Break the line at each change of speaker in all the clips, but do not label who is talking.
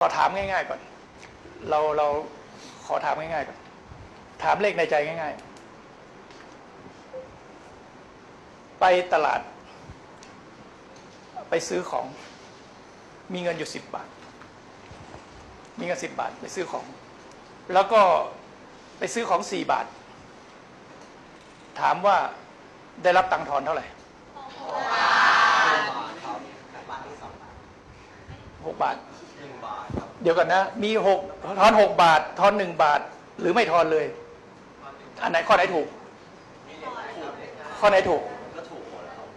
ขอถามง่ายๆก่อน เราเราขอถามง่ายๆก่อน ถามเลขในใจง่าย ๆ ไปตลาด ไปซื้อของ มีเงินอยู่สิบบาท มีเงินสิบบาท ไปซื้อของ แล้วก็ไปซื้อของสี่บาท ถามว่าได้รับตังค์ทอนเท่าไหร่หกบาท
หนึ่งบาทครับ
เดี๋ยวก่อนนะ มีหกทอนหกบาท ทอนหนึ่งบาท หรือไม่ทอนเลยอันไหนข้อไหนถูกข้อไหนถูก
ก็ถูกหมดแล้วครับ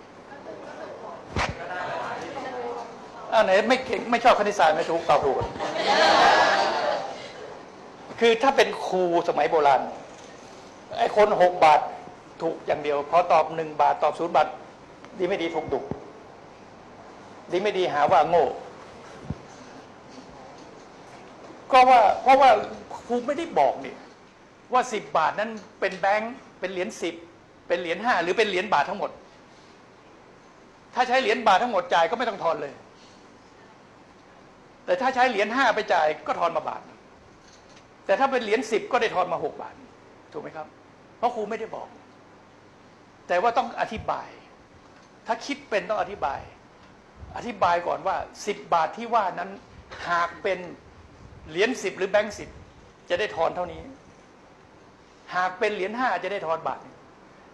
อันไหนไม่เก่งไม่ชอบคณิตศาสตร์ไม่ถูกตอบถูก คือถ้าเป็นครูสมัยโบราณไอ้คนหกบาทถูกอย่างเดียว พอตอบหนึ่งบาทตอบศูนย์บาท ดีไม่ดีถูกดุดีไม่ดีหาว่าโง่ ก็ว่าเพราะว่าครูไม่ได้บอกนี่ว่าสิบบาทนั้นเป็นแบงค์เป็นเหรียญสิบเป็นเหรียญห้าหรือเป็นเหรียญบาททั้งหมด ถ้าใช้เหรียญบาททั้งหมดจ่ายก็ไม่ต้องทอนเลย แต่ถ้าใช้เหรียญห้าไปจ่ายก็ทอนมาบาท แต่ถ้าเป็นเหรียญสิบก็ได้ทอนมาหกบาท ถูกไหมครับ เพราะครูไม่ได้บอก แต่ว่าต้องอธิบาย ถ้าคิดเป็นต้องอธิบาย อธิบายก่อนว่าสิบบาทที่ว่านั้นหากเป็น เหรียญสิบหรือแบงค์สิบจะได้ทอนเท่านี้ หากเป็นเหรียญห้าจะได้ทอนบาท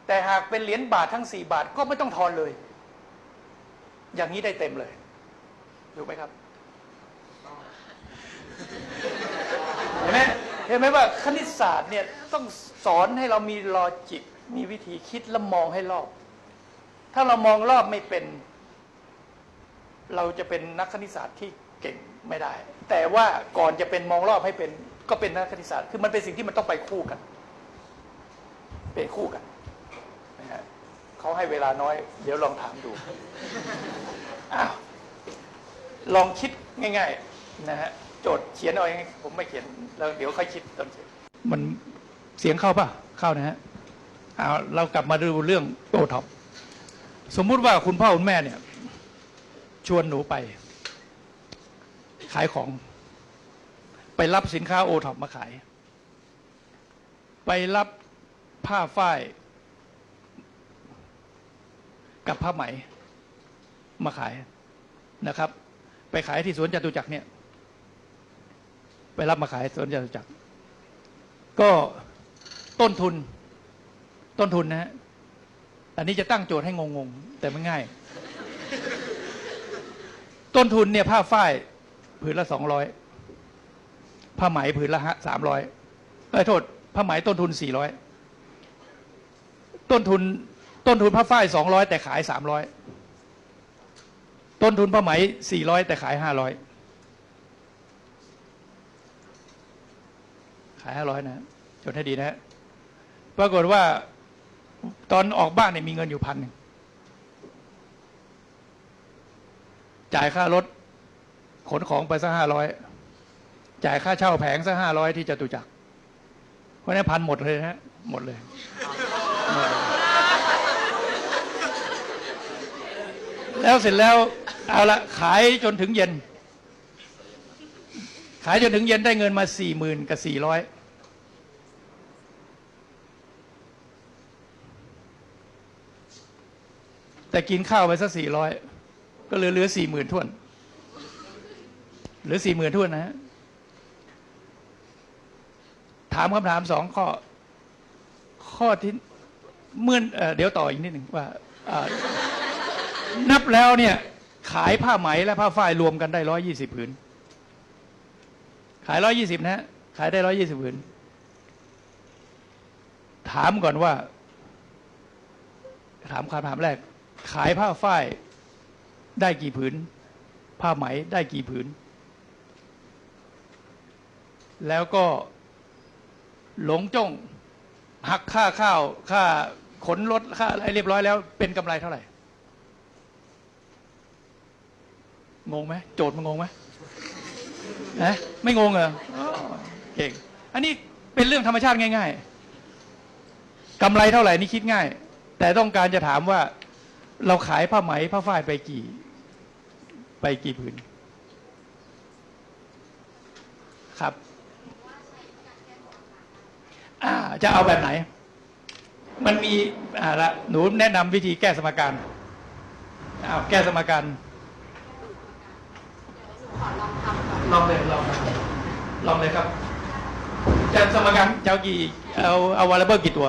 แต่หากเป็นเหรียญบาททั้งสี่บาทก็ไม่ต้องทอนเลย อย่างนี้ได้เต็มเลยถูกไหมครับเห็นไหมเห็นไหมว่าคณิตศาสตร์เนี่ยต้องสอนให้เรามีลอจิก มีวิธีคิดและมองให้รอบ ถ้าเรามองรอบไม่เป็น เราจะเป็นนักคณิตศาสตร์ที่เก่งไม่ได้ แต่ว่าก่อนจะเป็นมองรอบให้เป็นก็เป็นนักคณิตศาสตร์คือมันเป็นสิ่งที่มันต้องไปคู่กัน เป็นคู่กันนะฮะเขาให้เวลาน้อย เดี๋ยวลองถามดูอ้าวลองคิดง่าย ๆ นะฮะโจทย์เขียนเอาเองผมไม่เขียนแล้วเดี๋ยวค่อยคิดตอนเขียนมันเสียงเข้าป่ะ เข้านะฮะเอาเรากลับมาดูเรื่องโอท็อปสมมุติว่าคุณพ่อคุณแม่เนี่ย ชวนหนูไป ขายของ ไปรับสินค้าโอท็อปมาขาย ไปรับผ้าฝ้าย กับผ้าไหม มาขายนะครับ ไปขายที่สวนจตุจักรเนี่ย ไปรับมาขายสวนจตุจักร ก็ต้นทุน ต้นทุนนะฮะอันนี้จะตั้งโจทย์ให้งงๆ แต่ไม่ง่าย ต้นทุนเนี่ยผ้าฝ้ายผืนละสองร้อยผ้าไหมผืนละสามร้อยเอ้ยโทษผ้าไหมต้นทุนสี่ร้อยต้นทุนต้นทุนผ้าฝ้ายสองร้อยแต่ขายสามร้อยต้นทุนผ้าไหมสี่ร้อยแต่ขายห้าร้อยขายห้าร้อยนะจดให้ดีนะฮะปรากฏว่าตอนออกบ้านเนี่ยมีเงินอยู่พันหนึ่ง จ่ายค่ารถขนของไปสักห้าร้อยจ่ายค่าเช่าแผงสักห้าร้อยที่จตุจักรเพราะนั้นพันหมดเลยนะฮะหมดเลย แล้วเสร็จแล้วเอาละขายจนถึงเย็น ขายจนถึงเย็นได้เงินมาสี่หมื่นกับสี่ร้อยแต่กินข้าวไปสักสี่ร้อย ก็เหลือเหลือสี่หมื่นทวนเหลือสี่หมื่นทวนนะฮะถามคำถามสองข้อ ข้อที่เมื่อเดี๋ยวต่ออีกนิดหนึ่งว่านับแล้วเนี่ย ขายผ้าไหมและผ้าฝ้ายรวมกันได้ร้อยี่สิบผืน ขายร้อยี่สิบนะฮะขายได้ร้อยี่สิบผืน ถามก่อนว่า ถามคำถามแรก ขายผ้าฝ้าย ได้กี่ผืน ผ้าไหมได้กี่ผืน แล้วก็หลงจ้องหักค่าข้าว ค่าขนรถค่าอะไรเรียบร้อยแล้ว เป็นกำไรเท่าไหร่ งงไหมโจทย์มันงงไหมนะไม่งงเหรออ๋อเก่ง อันนี้เป็นเรื่องธรรมชาติง่าย ๆกำไรเท่าไหร่นี่คิดง่าย แต่ต้องการจะถามว่าเราขายผ้าไหมผ้าฝ้ายไปกี่ ไปกี่ผืน ครับอ่าจะเอาแบบไหน มันมีอ่าละหนูแนะนำวิธีแก้สมการอ้าวแก้สมการลองเลยลองลองเลยครับจะสมการจะเอากี่เอาเอา variable กี่ตัว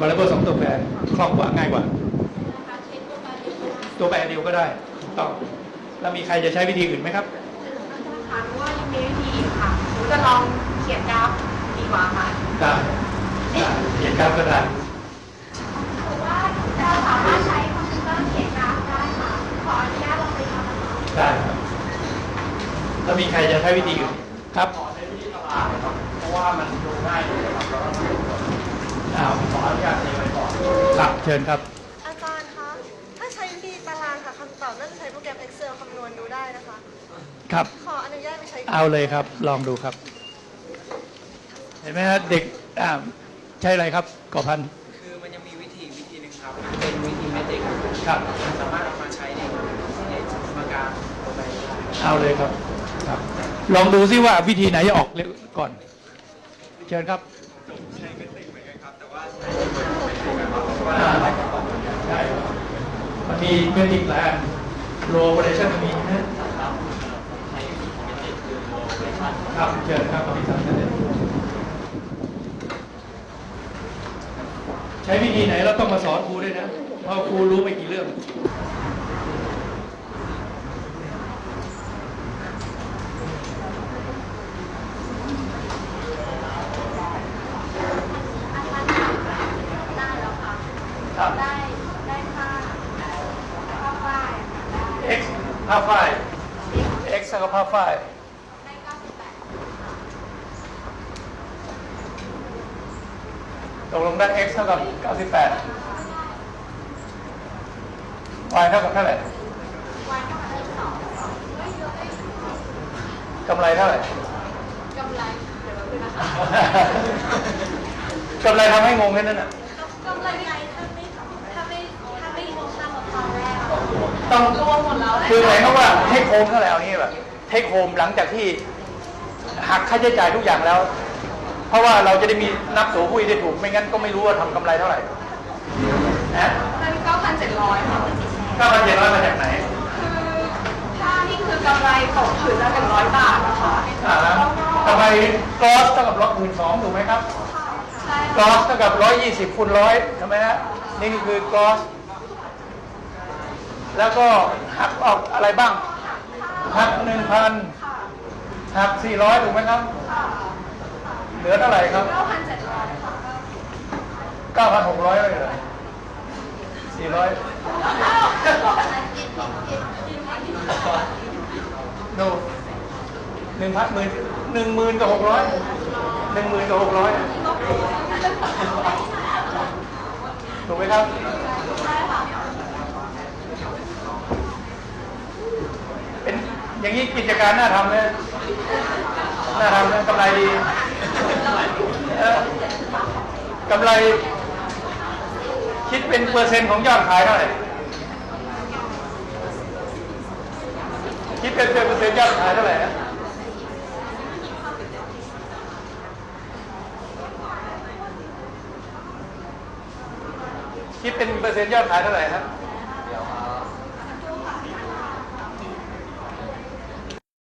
variable สองตัวแปรคล่องกว่าง่ายกว่า ตัวแปรเดียวก็ได้ถูก ต้องแล้วมีใครจะใช้วิธีอื่นไหมครับ
ถามว่ายังมีวิธีอีกค่ะหนูจะลองเขียนกราฟดีกว่าค่ะ
ได้ได้เขียนกราฟก็ได้
หรือว่าเราสามารถใช้คอมพิวเตอร์เขียนกราฟได้ค่ะขออนุญาตลองไปทำนะคะ
ได้ครับแล้วมีใครจะใช้วิธีอื่นครับ
เพราะว่ามันดูง่ายเลยครับแล้วก็สะดวก
อ้าว
ขออนุญาตเทไว้ก่อน
ครับเชิญครับ
อาจารย์คะ ถ้าใช้วิธี ตารางค่ะคำตอบน่าจะใช้โปรแกรม Excel คำนวณดูได้นะคะ
ครับ
ขออนุญาตไปใช้
เอาเลยครับ ลองดูครับ เห็นไหมฮะเด็กอ่าใช่อะไรครับก่อพันธุ์
คือมันยังมีวิธีวิธีหนึ่งครับ เป็นวิธีแมทริกซ์
ครับ
สามารถเอามาใช้ในในสมการตัวใดได้
เอาเลยครับครับ ลองดูซิว่าวิธีไหนจะออกเร็วก่อน เชิญครับอ่าได้ มันมีเมทริกแลายอันโลโอเรชั่นมีนะครับเชิญครับพี่สามท่านเลยใช้วิธีไหนเราต้องมาสอนครูด้วยนะเพราะครูรู้ไม่กี่เรื่อง
ได้แล้วค่ะ
ครับ
ได้ ได้ค่าค่าฝ้ายค่ะได้
x ผ้าฝ้าย x เท่ากับผ้า ฝ้าย
ได้98
ตกลงได้ x เท่ากับ 98 y เท่ากับเท่าไหร่
กำ
ไรเท่าไหร่
กำไร
กำไรทำให้งงแค่นั้นน่ะ
กำไรไงถ้าไม่ถ้าไม่ถ้าไม่รวมค่าตอนแรก
ต้อง
รวมหมดแล้ว
คือหมายความว่าเทคโฮมเท่าไหร่เอางี้แบบ เทคโฮมหลังจากที่หักค่าใช้จ่ายทุกอย่างแล้ว เพราะว่าเราจะได้มีนับสูหุ้ยได้ถูก ไม่งั้นก็ไม่รู้ว่าทำกำไรเท่าไหร่นะ
มัน9,700ค่ะ
เก้าพันเจ็ดร้อยมาจากไหน
คือถ้านี่คือกำไรตกถือละ100บาทนะคะ
อ่าฮะกำไรกอสเท่ากับร้อยหมื่นสองถูกไหมครับ
ใช่
กอสเท่ากับร้อยยี่สิบคูณร้อยใช่ไหมฮะนี่คือกอสแล้วก็หักออกอะไรบ้าง หักหนึ่งพันหักสี่ร้อยถูกไหมครับเหลือเท่าไหร่ครับ
9,700ค่ะ
เก้าพันหกร้อยเลยเหรอสี่ร้อยดูหนึ่งพันหมื่นหนึ่งหมื่นกับหกร้อยหนึ่งหมื่นกับหกร้อยถูกไหมครับ เป็น อย่างนี้กิจการน่าทำเลยน่าทำเลยกำไรดีกำไร คิดเป็นเปอร์เซ็นต์ของยอดขายเท่าไหร่คิดเป็นเปอร์เซ็นต์ยอดขายเท่าไหร่คิดเป็นเปอร์เซ็นต์ยอดขายเท่าไหร่ครับ